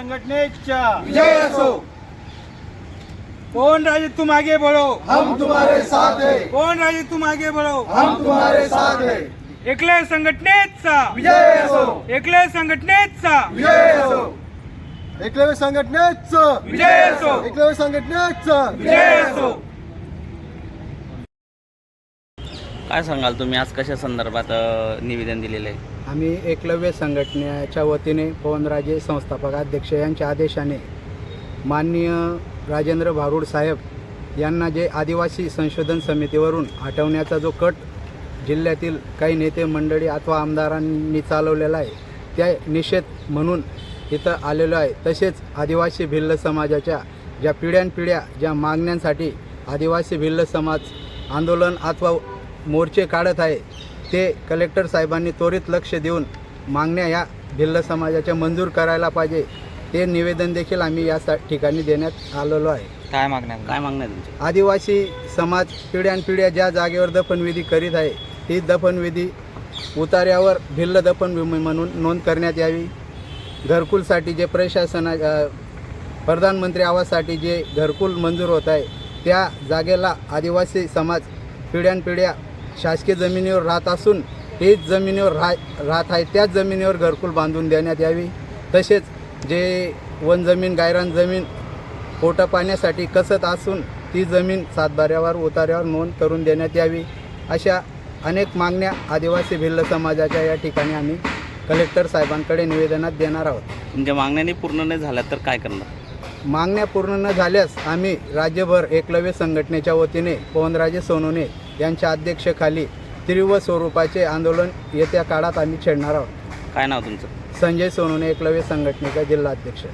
संघटनेच्या विजय असो. कौन राजे तुम आगे बढ़ो हम तुम्हारे साथ है. कौन राजे तुम आगे बढ़ो हम तुम्हारे साथ है. एकलय संघटनेचा. विजय असो. एकलय संघटनेचा. विजय असो. एकलव्य संघटनेचं. विजय असो. एकलव्य संघटनेचं. विजय असो. काय सांगाल तुम्ही? आज कशा संदर्भात निवेदन दिलेलं आहे? आम्ही एकलव्य संघटनेच्या वतीने पवनराजे संस्थापक अध्यक्ष यांच्या आदेशाने माननीय राजेंद्र भारुड साहेब यांना जे आदिवासी संशोधन समितीवरून हटवण्याचा जो कट जिल्ह्यातील काही नेते मंडळी अथवा आमदारांनी चालवलेला आहे त्या निषेध म्हणून इथं आलेलो आहे. तसेच आदिवासी भिल्ल समाजाच्या ज्या पिढ्यानपिढ्या ज्या मागण्यांसाठी आदिवासी भिल्ल समाज आंदोलन अथवा मोर्चे काढत आहे. ते कलेक्टर साहेबांनी त्वरित लक्ष देऊन मागण्या या भिल्ल समाजाच्या मंजूर करायला पाहिजे. ते निवेदन देखील आम्ही या सा- ठिकाणी देण्यात आलेलो आहे. काय मागण्या काय मागण्या आहे तुमच्या? आदिवासी समाज पिढ्यानपिढ्या ज्या जागेवर दफनविधी करीत आहे ती दफनविधी उतार्यावर भिल्ल दफनभूमी म्हणून नोंद करण्यात यावी. घरकुलसाठी जे प्रशासना प्रधानमंत्री आवाससाठी जे घरकुल मंजूर होत आहे त्या जागेला आदिवासी समाज पिढ्यानपिढ्या शासकीय जमिनीवर राहत असून तेच जमिनीवर राह राहत आहे त्याच जमिनीवर घरकुल बांधून देण्यात यावी. तसेच जे वन जमीन गायरान जमीन पोटा पाण्यासाठी कसत असून ती जमीन सातबाऱ्यावर उतार्यावर नोंद करून देण्यात यावी. अशा अनेक मागण्या आदिवासी भिल्ल समाजाच्या या ठिकाणी आम्ही कलेक्टर साहेबांकडे निवेदनात देणार आहोत. तुमच्या मागण्यांनी पूर्ण नाही झाल्या तर काय करणार? मागण्या पूर्ण न झाल्यास आम्ही राज्यभर एकलव्य संघटनेच्या वतीने पवनराजे सोनवणे यांच्या अध्यक्षखाली तीव्र स्वरूपाचे आंदोलन येत्या काळात आम्ही छेडणार आहोत. काय नाव तुमचं? संजय सोनवणे एकलव्य संघटनेचा जिल्हाध्यक्ष.